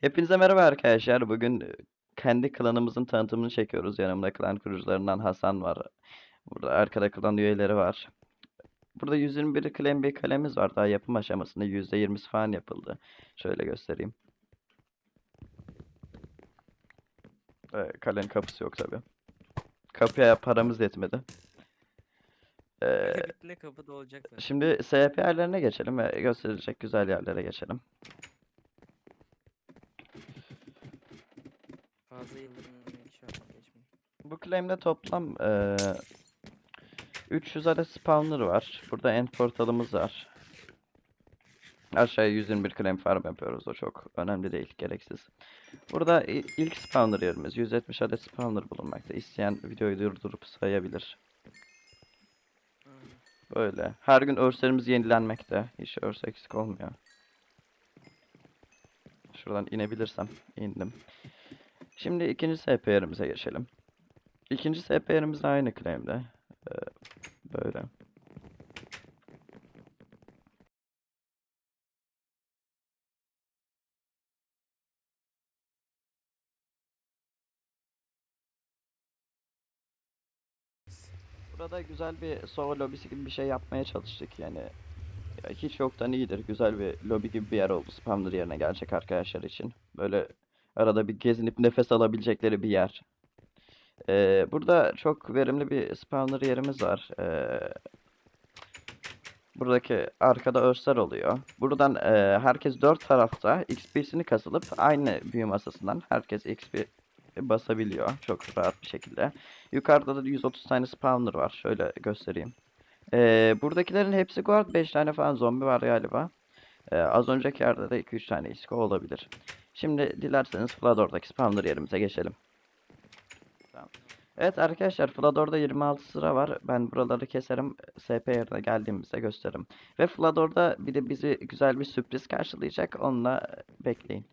Hepinize merhaba arkadaşlar. Bugün kendi klanımızın tanıtımını çekiyoruz. Yanımda klan kurucularından Hasan var. Burada arkada klan üyeleri var. Burada 121 claim bir kalemiz var. Daha yapım aşamasında %20'si falan yapıldı. Şöyle göstereyim. Ee, kalenin kapısı yok tabi. Kapıya paramız yetmedi. Ee, Kilitli kapıda olacak şimdi SP yerlerine geçelim ve gösterilecek güzel yerlere geçelim. Fazla yıldırım inşallah geçmeyin. Bu claim'de toplam eee 300 adet spawner var. Burada end portalımız var. Aşağıya 121 claim farm yapıyoruz. O çok önemli değil, gereksiz. Burada ilk spawner yerimiz. 170 adet spawner bulunmakta. İsteyen videoyu durdurup sayabilir. Böyle. Her gün örslerimiz yenilenmekte. Hiç örs eksik olmuyor. Şuradan inebilirsem indim. Şimdi ikinci SP yerimize geçelim. İkinci SP yerimiz aynı claim'de. Ee, böyle. Burada güzel bir Sova lobisi gibi bir şey yapmaya çalıştık yani. Ya hiç yoktan iyidir. Güzel bir lobi gibi bir yer oldu spawner yerine gelecek arkadaşlar için. Böyle arada bir gezinip nefes alabilecekleri bir yer. Ee, burada çok verimli bir spawner yerimiz var. Ee, buradaki arkada örsler oluyor. Buradan e, herkes dört tarafta XP'sini kasılıp aynı büyü masasından herkes XP basabiliyor çok rahat bir şekilde. Yukarıda da 130 tane spawner var. Şöyle göstereyim. Ee, buradakilerin hepsi guard. 5 tane falan zombi var galiba. Ee, az önceki yerde de 2-3 tane isko olabilir. Şimdi dilerseniz Flador'daki spawner yerimize geçelim. Evet arkadaşlar Flador'da 26 sıra var. Ben buraları keserim. SP yerine geldiğimizde gösteririm. Ve Flador'da bir de bizi güzel bir sürpriz karşılayacak. Onunla bekleyin.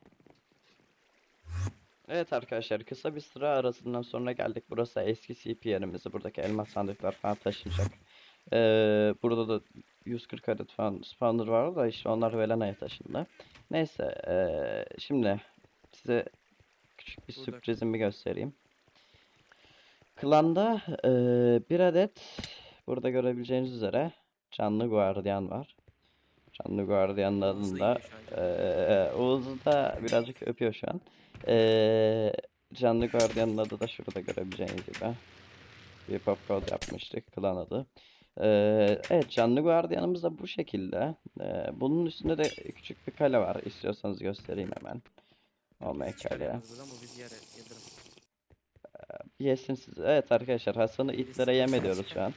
Evet arkadaşlar kısa bir sıra arasından sonra geldik. Burası eski CP yerimizi. Buradaki elmas sandıklar falan taşınacak. Ee, burada da 140 adet falan spawner var da işte onlar Velena'ya taşındı. Neyse ee, şimdi size küçük bir Burada. sürprizimi göstereyim. Klanda ee, bir adet burada görebileceğiniz üzere canlı guardiyan var. Canlı guardiyanın adında ee, Oğuz'u da birazcık öpüyor şu an. Ee, canlı guardiyanın adı da şurada görebileceğiniz gibi. Bir pop code yapmıştık klan adı. Ee, evet canlı guardiyanımız da bu şekilde. Ee, bunun üstünde de küçük bir kale var. İstiyorsanız göstereyim hemen. O Biz hiç kale. yıldırım. Yesin siz. Evet arkadaşlar Hasan'ı itlere yem ediyoruz şu an.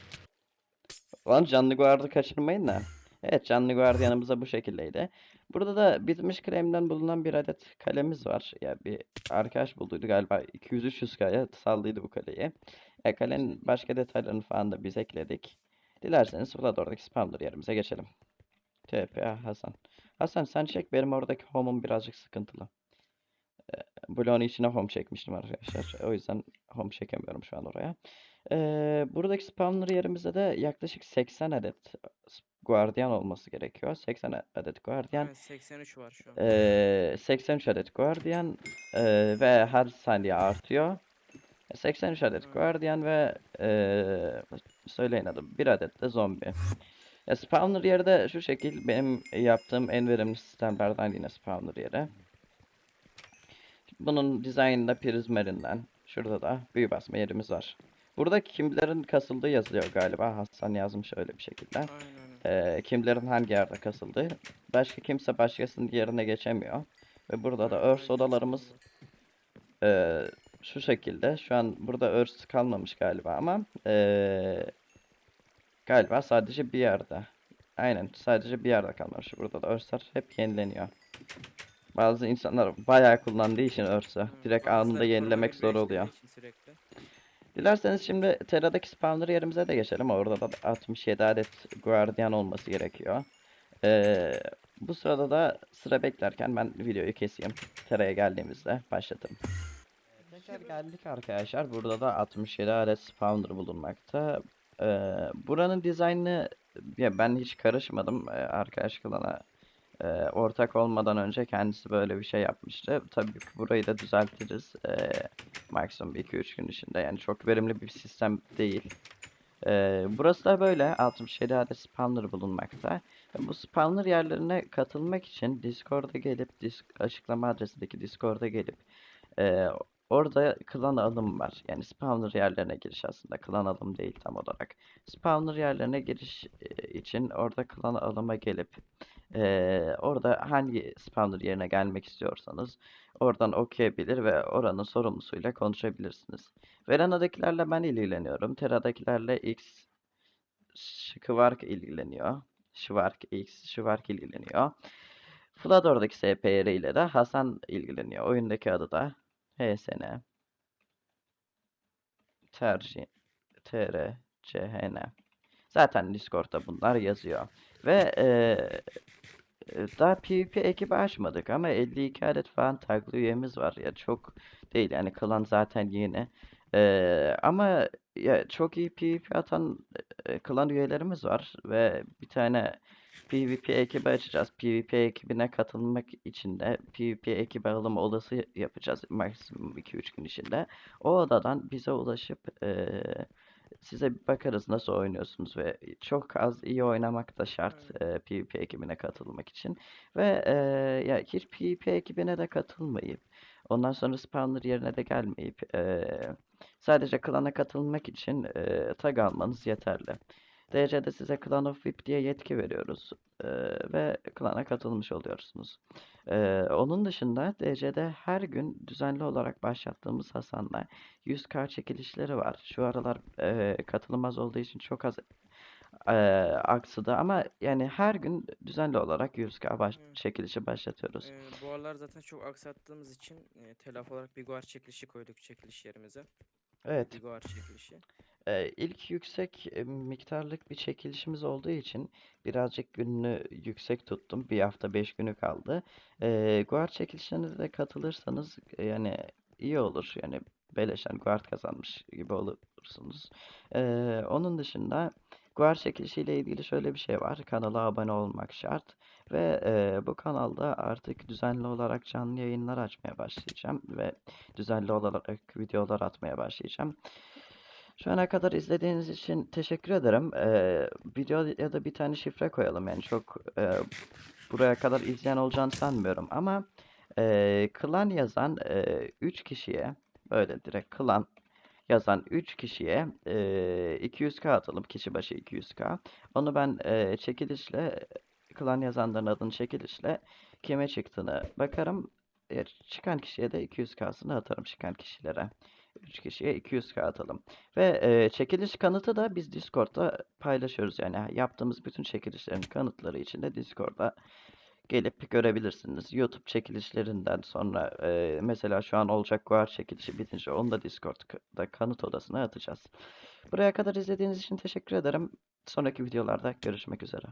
Lan canlı guardı kaçırmayın da. Evet canlı guardiyanımız da bu şekildeydi. Burada da bitmiş kremden bulunan bir adet kalemiz var. Ya bir arkadaş bulduydu galiba 200-300 kaya saldıydı bu kaleyi. Ya kalenin başka detaylarını falan da biz ekledik. Dilerseniz Vlador'daki spawner yerimize geçelim. TP Hasan. Hasan sen çek benim oradaki home'um birazcık sıkıntılı. Bloğun içine home çekmiştim arkadaşlar. O yüzden home çekemiyorum şu an oraya. Ee, buradaki spawner yerimizde de yaklaşık 80 adet guardian olması gerekiyor. 80 adet guardian. Evet, 83 var şu an. Ee, 83 adet guardian ee, ve her saniye artıyor. 83 adet guardian ve ee, söyleyin adım bir adet de zombi. Ya spawner yeri de şu şekil benim yaptığım en verimli sistemlerden yine spawner yeri. Bunun dizaynında prizmerinden. Şurada da büyü basma yerimiz var. Burada kimlerin kasıldığı yazılıyor galiba. Hasan yazmış öyle bir şekilde. Ee, kimlerin hangi yerde kasıldığı. Başka kimse başkasının yerine geçemiyor. Ve burada da örs odalarımız ee, şu şekilde. Şu an burada örs kalmamış galiba ama ee, galiba sadece bir yerde. Aynen sadece bir yerde kalmış. Burada da örsler hep yenileniyor. Bazı insanlar bayağı kullandığı için örsü. Hı, Direkt anında yenilemek zor oluyor. Dilerseniz şimdi Terra'daki spawner yerimize de geçelim. Orada da 67 adet guardian olması gerekiyor. Ee, bu sırada da sıra beklerken ben videoyu keseyim. Terra'ya geldiğimizde başlatırım. Tekrar geldik arkadaşlar. Burada da 67 adet spawner bulunmakta. Ee, buranın dizaynı ya ben hiç karışmadım. Ee, arkadaş klana Ee, ortak olmadan önce kendisi böyle bir şey yapmıştı. Tabii ki burayı da düzeltiriz. Ee, maksimum 2-3 gün içinde. Yani çok verimli bir sistem değil. Ee, burası da böyle 67 adet spawner bulunmakta. Bu spawner yerlerine katılmak için Discord'a gelip disk açıklama adresindeki Discord'a gelip e, orada klan alım var. Yani spawner yerlerine giriş aslında. Klan alım değil tam olarak. Spawner yerlerine giriş için orada klan alıma gelip e, orada hangi spawner yerine gelmek istiyorsanız oradan okuyabilir ve oranın sorumlusuyla konuşabilirsiniz. Verana'dakilerle ben ilgileniyorum. Tera'dakilerle X Şıkıvark ilgileniyor. Şıvark X Şıvark ilgileniyor. Flador'daki SPR ile de Hasan ilgileniyor. Oyundaki adı da HSN. Tercih TR CHN. Zaten Discord'da bunlar yazıyor. Ve eee, e, daha PvP ekibi açmadık ama 52 adet falan taglı üyemiz var. Ya çok değil yani klan zaten yeni. Eee, ama ya çok iyi PvP atan e, klan üyelerimiz var ve bir tane PvP ekibi açacağız. PvP ekibine katılmak için de PvP ekibi alımı odası yapacağız maksimum 2-3 gün içinde. O odadan bize ulaşıp eee, size bir bakarız nasıl oynuyorsunuz ve çok az iyi oynamak da şart eee, PvP ekibine katılmak için. Ve eee, ya hiç PvP ekibine de katılmayıp ondan sonra spawner yerine de gelmeyip eee, sadece klana katılmak için eee, tag almanız yeterli. DC'de size Clan of VIP diye yetki veriyoruz eee, ve klana katılmış oluyorsunuz. Eee, onun dışında DC'de her gün düzenli olarak başlattığımız Hasan'la 100k çekilişleri var. Şu aralar eee katılım az olduğu için çok az eee aksadı ama yani her gün düzenli olarak 100k baş Evet. çekilişi başlatıyoruz. Ee, bu aralar zaten çok aksattığımız için e, telafi olarak bir guard çekilişi koyduk çekiliş yerimize. Evet. Bir guard çekilişi. Eee, ilk yüksek e, miktarlık bir çekilişimiz olduğu için birazcık gününü yüksek tuttum. Bir hafta 5 günü kaldı. Eee guard çekilişlerine de katılırsanız e, yani iyi olur. Yani beleşten guard kazanmış gibi olursunuz. Eee, onun dışında guard çekilişiyle ilgili şöyle bir şey var. Kanala abone olmak şart. Ve eee, bu kanalda artık düzenli olarak canlı yayınlar açmaya başlayacağım. Ve düzenli olarak videolar atmaya başlayacağım. Şu ana kadar izlediğiniz için teşekkür ederim. Eee video ya da bir tane şifre koyalım. Yani çok eee, buraya kadar izleyen olacağını sanmıyorum. Ama eee klan yazan 3 kişiye böyle direkt klan yazan 3 kişiye eee 200k atalım. Kişi başı 200k. Onu ben eee, çekilişle klan yazanların adını çekilişle kime çıktığını bakarım. E, çıkan kişiye de 200k'sını atarım çıkan kişilere. 3 kişiye 200k atalım. Ve e, çekiliş kanıtı da biz Discord'da paylaşıyoruz. Yani yaptığımız bütün çekilişlerin kanıtları için de Discord'da gelip görebilirsiniz. YouTube çekilişlerinden sonra e, mesela şu an olacak Guar çekilişi bitince onu da Discord'da kanıt odasına atacağız. Buraya kadar izlediğiniz için teşekkür ederim. Sonraki videolarda görüşmek üzere.